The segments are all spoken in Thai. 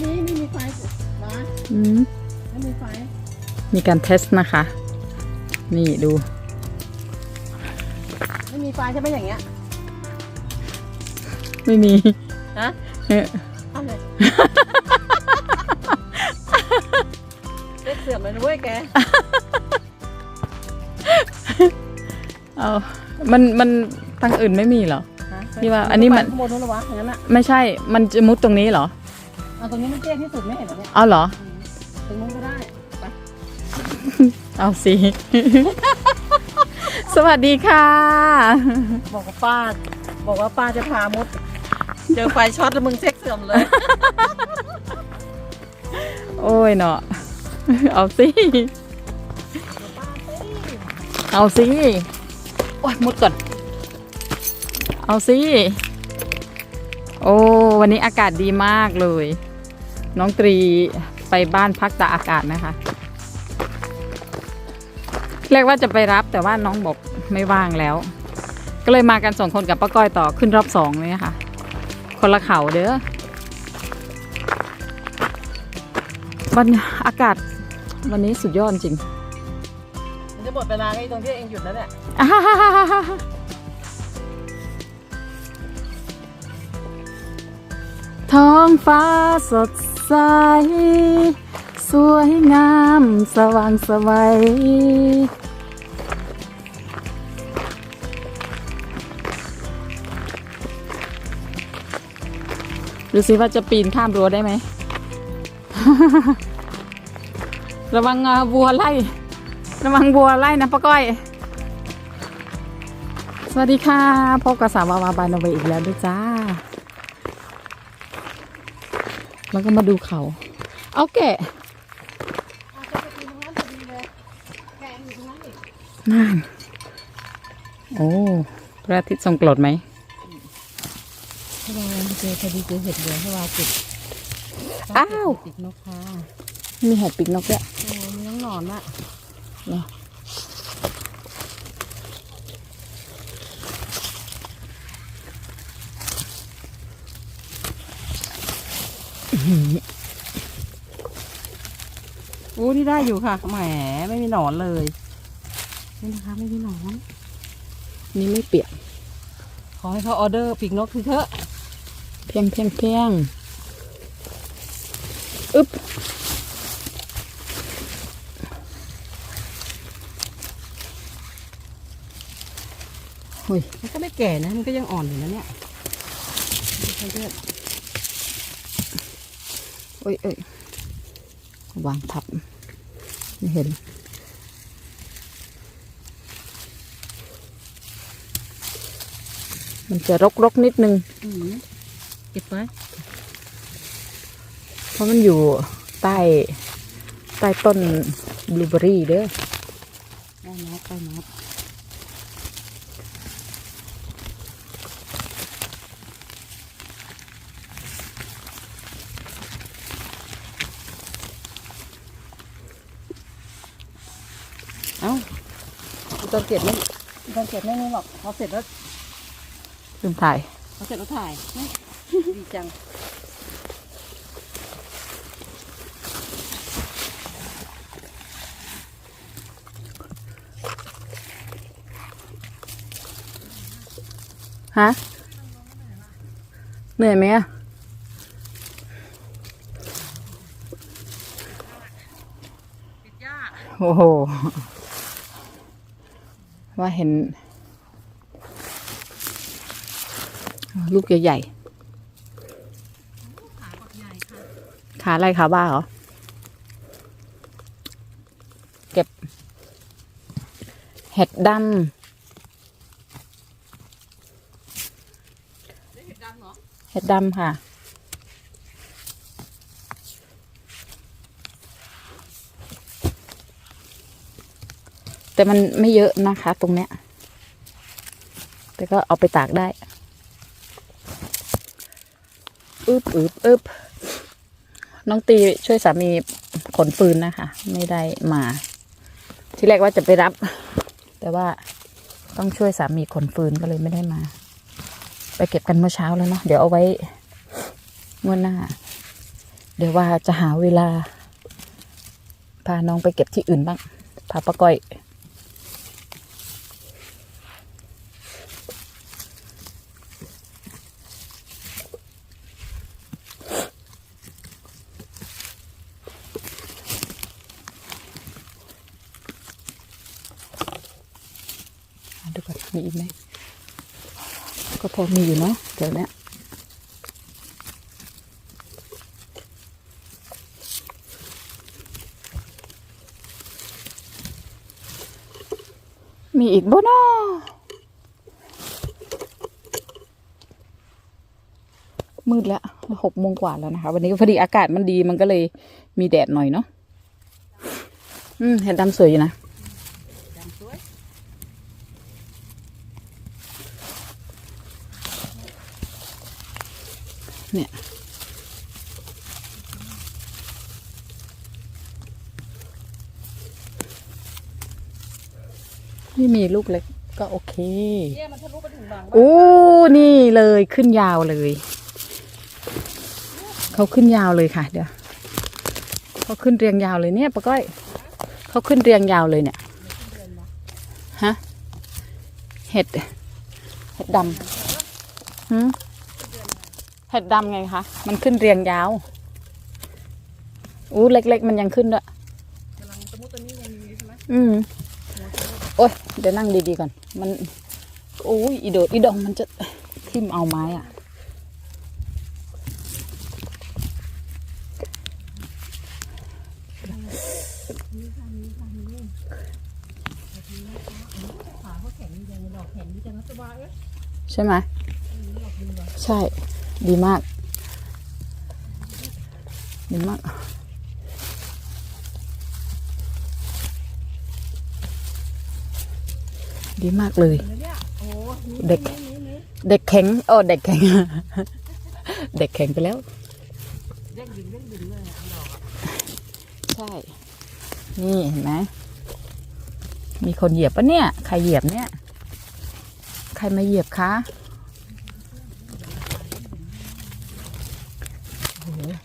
ไม่มีไม่มีไฟนะอืมไม่มีไฟ มีการเทสนะคะ นี่ดู ไม่มีไฟใช่ไหมอย่างเงี้ย ไม่มี ฮะเออเอาเลยเล็กเสื่อมเลยนะเว้ยแก เอามัน มันทางอื่นไม่มีเหรอฮะพี่ว่าอันนี้มัน ข้างบนนู้นเหรอวะอย่างนั้นอะไม่ใช่ มันจะมุดตรงนี้เหรอ เอาตรงนี้มันเตี้ยที่สุดไม่เห็นเหรอเนี่ยเอาเหรอ ตรงนู้นก็ได้ไปเอาสิ สวัสดีค่ะ บอกกับป้า บอกว่าป้าจะพามุดเจอไฟช็อตแล้วมึงเซ็กเสื่อมเลย โอ้ยเนาะ เอาสิ เอาสิ โอ้ยมุดก่อน เอาสิ โอ้ วันนี้อากาศดีมากเลย น้องตรีไปบ้านพักตากอากาศนะคะเรียกว่าจะไปรับแต่ว่าน้องบอกไม่ว่างแล้ว ก็เลยมากันสองคนกับป้าก้อยต่อขึ้นรอบสองเลยค่ะคนละเขาเด้อวันอากาศวันนี้สุดยอดจริง มันจะหมดเวลาไอ้ตรงที่เองหยุดแล้วเนี่ยท้องฟ้าสด ใส สวยงามสว่างสวัยดูสิว่าจะปีนข้ามรั้วได้ไหม ระวังวัวไล่ ระวังวัวไล่นะป้าก้อย สวัสดีค่ะ พบกับสาววาวาบานเวอีกแล้วด้วยจ้า แล้วก็มาดูเขา เอาแกะนั่นโอ้พระอาทิตย์ทรงกรดไหมถ้าเราเจอพอดีเจอเห็ดเหลืองถ้าเราติดอ้าวติดนกค่ะมีเห็ดปีกนกด้วยโอ้มีน้องหนอนอะเหรอ อื้อหือโอ้นี่ได้อยู่ค่ะแหมไม่มีหนอนเลยนี่นะคะไม่มีหนอน นี่ไม่เปียกขอให้เขาออเดอร์ปีกนกทีเถอะเพียงเพียงเพียงอึ๊บเฮ้ยมันก็ไม่แก่นะ มันก็ยังอ่อนอยู่นะเนี่ยไม่ใช่เลื อดเอ้ยเอ้ยวางทับไม่เห็น มันจะรกๆนิดนึงอืมเก็บไว้เพราะมันอยู่ใต้ใต้ต้นบลูเบอรี่เด้อได้นกได้นก อนเก็บไม่ตอนเก็บไม่นี่หรอกพอเสร็จแล้วลืมถ่ายพอเสร็จแล้วถ่ายนะดีจัง ฮะ เหนื่อยไหมอะโอ้โห ว่าเห็น ลูกใหญ่ๆขาอะไรขาบ้าเหรอ เก็บ เห็ดดำเห็ดดำค่ะ แต่มันไม่เยอะนะคะ ตรงเนี้ย แต่ก็เอาไปตากได้อึบอึบอึบน้องตีช่วยสามีขนฟืนนะคะ ไม่ได้มา ที่แรกว่าจะไปรับ แต่ว่าต้องช่วยสามีขนฟืนก็เลยไม่ได้มา ไปเก็บกันเมื่อเช้าแล้วเนาะเดี๋ยวเอาไว้งวดหน้า เดี๋ยวว่าจะหาเวลา พาน้องไปเก็บที่อื่นบ้าง พาป้าก้อย ดูก่อนมีอีกไหม ก็พอมีอยู่เนาะเดี๋ยวนี้มีอีกบ่นาะมืดแล้วหกโมงกว่าแล้วนะคะ วันนี้พอดีอากาศมันดีมันก็เลยมีแดดหน่อยเนาะ อืมเห็นดำสวยอยู่นะ นี่มีลูกเล็กก็โอเคเนี่ยมันทะลุไปถึงบางโอ้นี่เลยขึ้นยาวเลย เขาขึ้นยาวเลยค่ะ เดี๋ยวเขาขึ้นเรียงยาวเลยเนี่ยปะก้อยเขาขึ้นเรียงยาวเลยเนี่ยฮะเห็ดเห็ดดำหืมเห็ดดำไงคะ มันขึ้นเรียงยาว อู้เล็กๆ มันยังขึ้นด้วยกำลังตะมุตะนี้ยังมีใช่ไหมอืม โอ้ยเดี๋ยวนั่งดีๆก่อน มันโอ้ยอีโดดอีดองมันจะทิ่มเอาไม้อะขาเขาแข็งยังดอกแข็งจังนะจะว่าเอ๊ะใช่ไหมใช่ ดีมาก ดีมาก ดีมากเลย เด็ก เด็กแข็งโอ้เด็กแข็ง เด็กแข็งไปแล้วใช่ นี่เห็นไหมมีคนเหยียบปะเนี่ย ใครเหยียบเนี่ย ใครมาเหยียบคะโอ้โหเนี่ย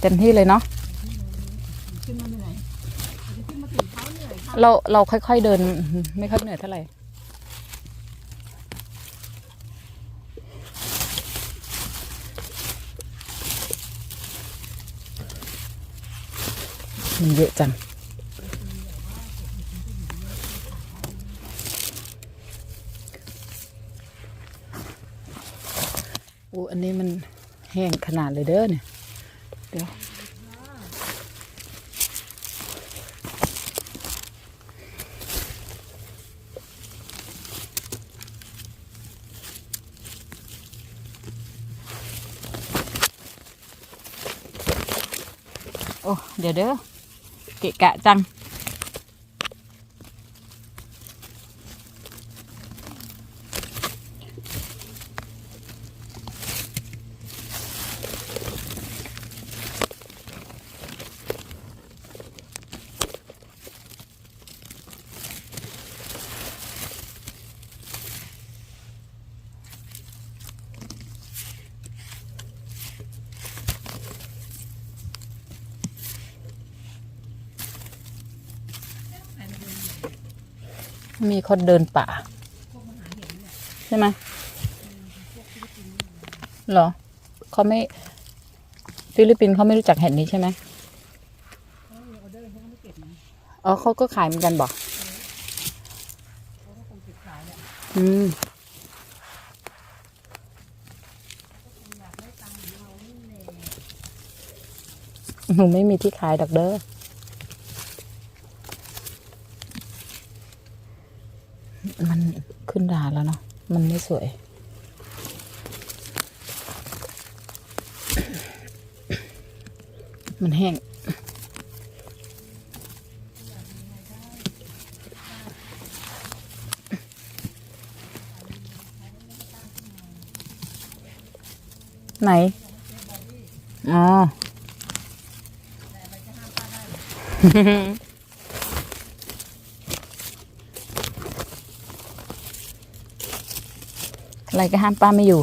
เต็มที่เลยเนาะเราเราค่อยๆเดิน ไม่ค่อยเหนื่อยเท่าไหร่มันเยอะจังโอ้อันนี้มันแห้งขนาดเลยเด้อเนี่ย เดี๋ยวโอ้เดี๋ยวเด้อเกะกะจัง มีคนเดินป่า ใช่ไหมเหรอเขาไม่ ฟิลิปปินส์เขาไม่รู้จักเห็ดนี้ใช่ไหมอ๋อเขาก็ขายเหมือนกันบอกอืมหนูไม่มีที่ขายดอกเด้อ มันขึ้นด่าแล้วเนาะ มันไม่สวย มันแห้งไหน อ๋อ อะไรก็ห้ามป้าไม่อยู่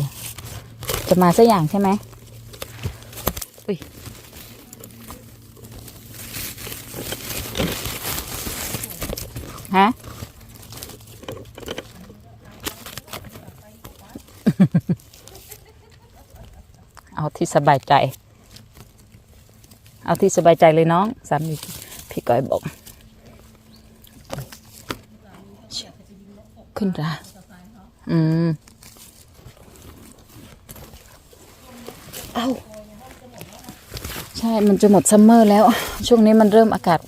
จะมาสักอย่างใช่ไหมอุ้ยฮะเอาที่สบายใจ เอาที่สบายใจเลยน้อง สามีพี่ก้อยบอก ขึ้นราอืม เอาใช่มันจะหมดซัมเมอร์แล้ว ช่วงนี้มันเริ่มอากาศ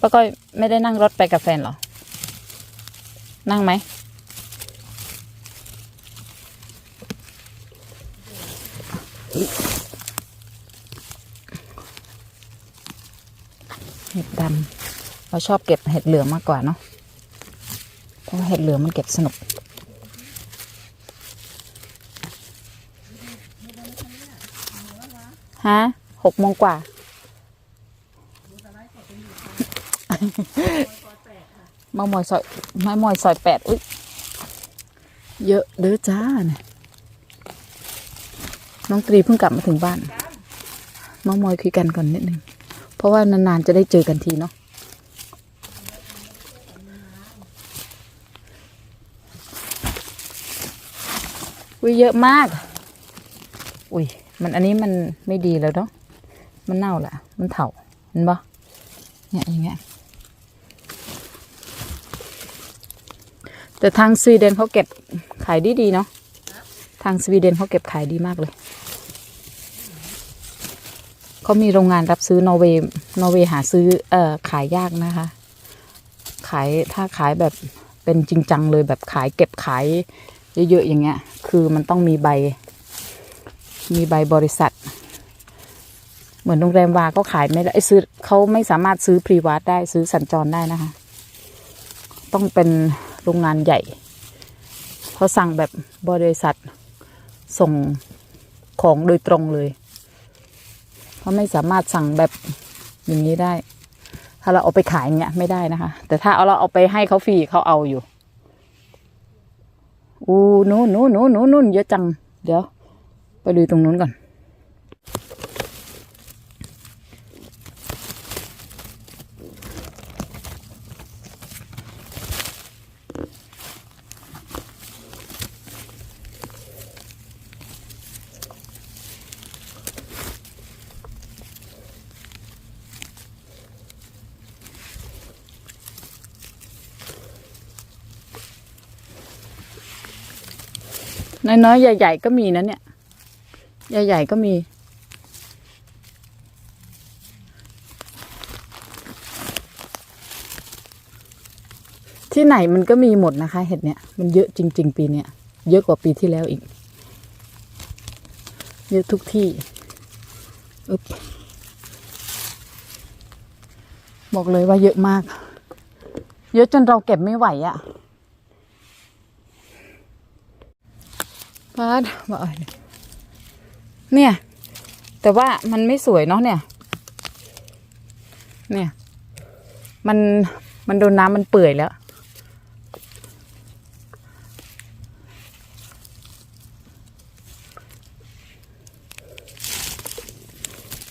ป้าก้อยไม่ได้นั่งรถไปกับแฟนเหรอ นั่งไหม เห็ดดำเราชอบเก็บเห็ดเหลืองมากกว่าเนาะ เพราะเห็ดเหลืองมันเก็บสนุก ฮะหกโมงกว่า มามอยซอยมามอยซอยแปดอุ้ยเยอะเด้อจ้าเนี่ยน้องตรีเพิ่งกลับมาถึงบ้านมามอยคุยกันก่อนนิดนึง เพราะว่านานๆจะได้เจอกันทีเนาะอุ้ยเยอะมาก อุ้ย มันอันนี้มันไม่ดีแล้วเนาะมันเน่าละมันเถาเห็นปะเนี่ยอย่างเงี้ยแต่ทางสวีเดนเขาเก็บขายดีดีๆเนาะทางสวีเดนเขาเก็บขายดีมากเลยเขามีโรงงานรับซื้อนอร์เวย์นอร์เวย์หาซื้อเอ่อขายยากนะคะ ขายถ้าขายแบบเป็นจริงจังเลยแบบขายเก็บขายเยอะๆอย่างเงี้ย คือมันต้องมีใบ มีใบบริษัท เหมือนโรงแรมวาก็ขายไม่ได้ซื้อเขาไม่สามารถซื้อพรีวาสได้ซื้อสัญจรได้นะคะ ต้องเป็นโรงงานใหญ่เพราสั่งแบบบริษัทส่งของโดยตรงเลยเพราะไม่สามารถสั่งแบบอย่างนี้ได้ ถ้าเราเอาไปขายเงี้ยไม่ได้นะคะ แต่ถ้าเอาเราเอาไปให้เขาฟรีเขาเอาอยู่อู้นู้นนู้นนู้นนู้นนู้นเยอะจัง เดี๋ยว ไปดูตรงนู้นก่อน น้อยๆ ใหญ่ ๆ ก็มีนะเนี่ย ใหญ่ๆก็มี ที่ไหนมันก็มีหมดนะคะ เห็ดเนี่ย มันเยอะจริง ๆ ปีเนี้ยเยอะกว่าปีที่แล้วอีก เยอะทุกที่อึบบอกเลยว่าเยอะมาก เยอะจนเราเก็บไม่ไหวอะ่ะพาดว่าเอา เนี่ย แต่ว่ามันไม่สวยเนาะเนี่ย เนี่ย มันมันโดนน้ำมันเปื่อยแล้ว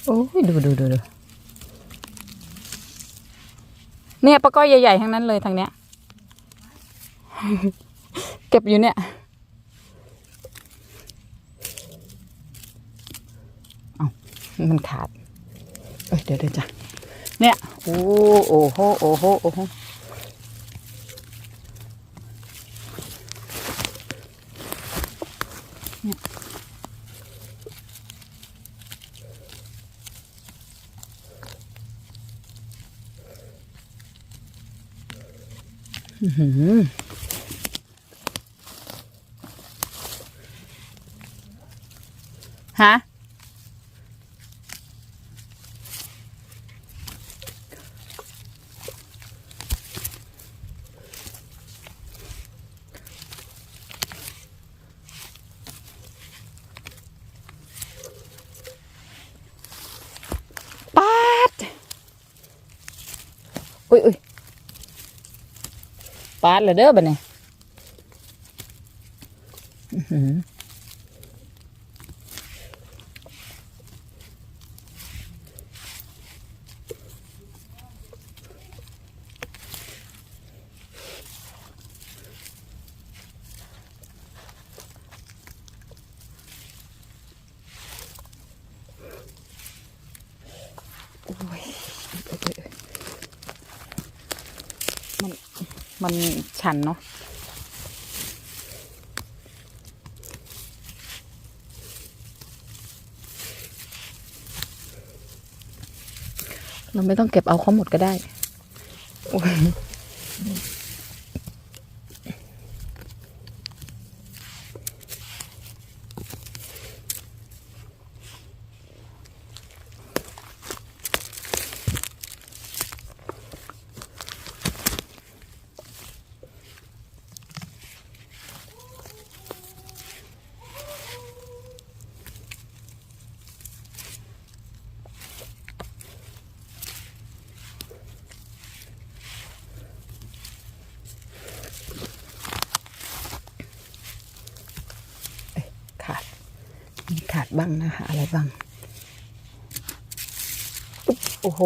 โอ้ยดูดูดูดูเนี่ยปลาก้อยใหญ่ๆทั้งนั้นเลยทางเนี้ย เก็บอยู่เนี่ย มันขาด เอ้ยเดี๋ยวเดี๋ยวจ้ะ เนี่ย โอ้โอ้โหโอ้โหโอ้โหเนี่ยอื้อหือฮะ ปาด อุ้ยอุ้ย ปาดเลยเด้อบันนี้ โอ้ยมัน มันชันเนาะเราไม่ต้องเก็บเอาเขาหมดก็ได้โอ้ย ดบ้างนะคะ อะไรบ้างโอ้โห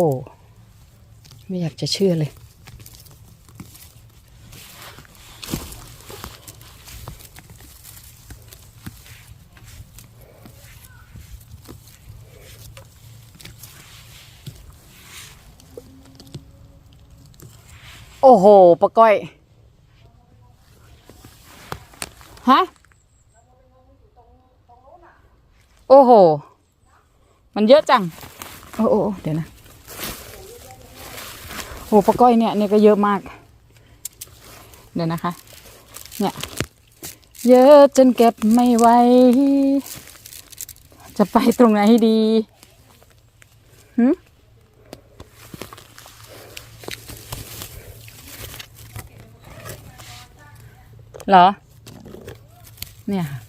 ไม่อยากจะเชื่อเลย โอ้โหปะก้อย ฮะ โอ้โห มันเยอะจัง โอ้โอ้เดี๋ยวนะโหปลาก้อยเนี่ยเนี่ยก็เยอะมาก เดี๋ยวนะคะ เนี่ย เยอะจนเก็บไม่ไหว จะไปตรงไหนดีหึเหรอ เนี่ยค่ะ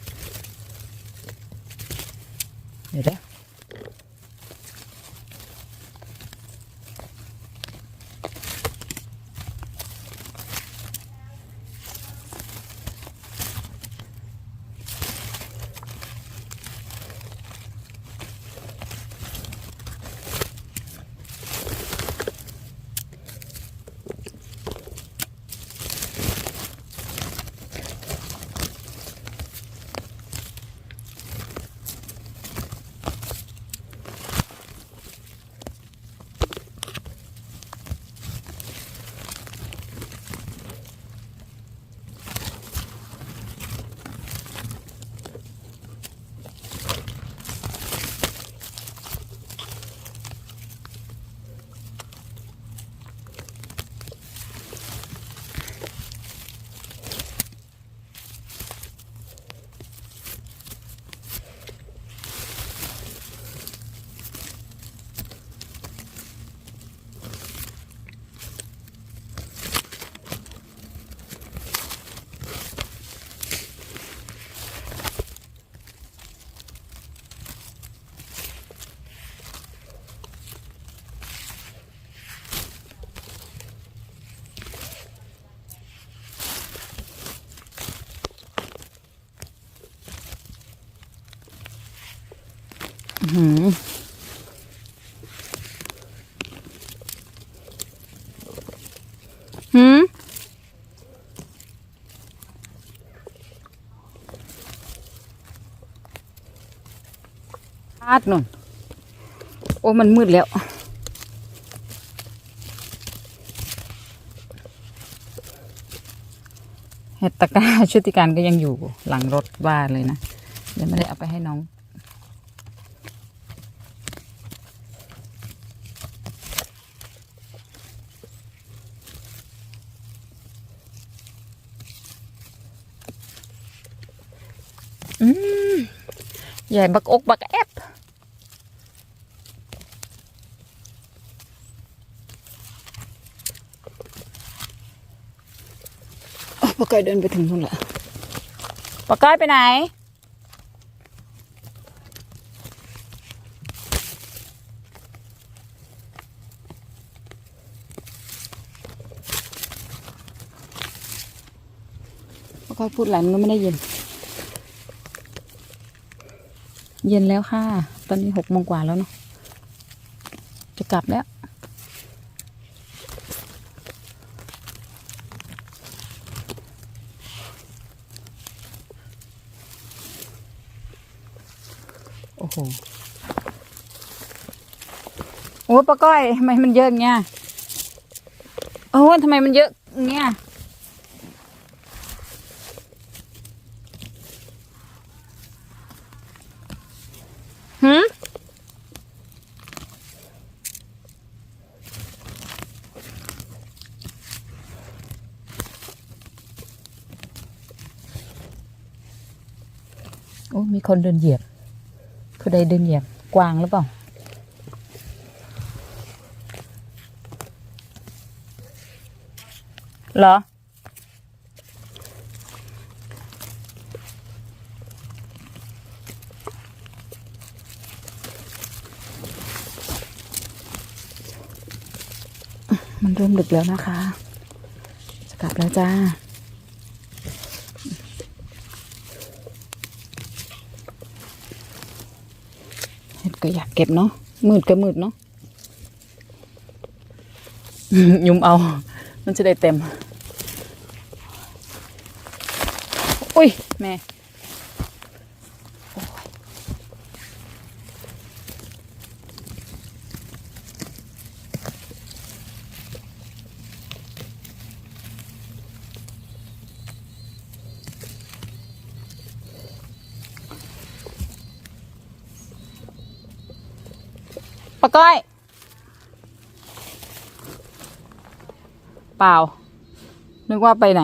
าดนุ่น โอ้มันมืดแล้ว เห็ดตะกร้าชุติการก็ยังอยู่หลังรถบ้านเลยนะ ยังไม่ได้เอาไปให้น้อง อืมใหญ่บักอกบักแอบ ปะก้อยเดินไปถึงนู่นละปะก้อยไปไหนปะก้อยพูดอะไรมันก็ไม่ได้ยินเย็นแล้วค่ะ ตอนนี้หกโมงกว่าแล้วเนาะ จะกลับแล้ว โอ้ป้าก้อยทำไมมันเยอะอย่างเงี้ยโอ้ทำไมมันเยอะอย่างเงี้ยหืมโอ้มีคนเดินเหยียบผู้ใดเดินเหยียบ กวางหรือเปล่า เหรอ มันเริ่มดึกแล้วนะคะ จะกลับแล้วจ้าเห็ดก็อยากเก็บเนาะมืดก็มืดเนาะยุมเอา มันจะได้เต็ม อุ้ยแม่โอ้ยปะก้อย เปล่า นึกว่าไปไหน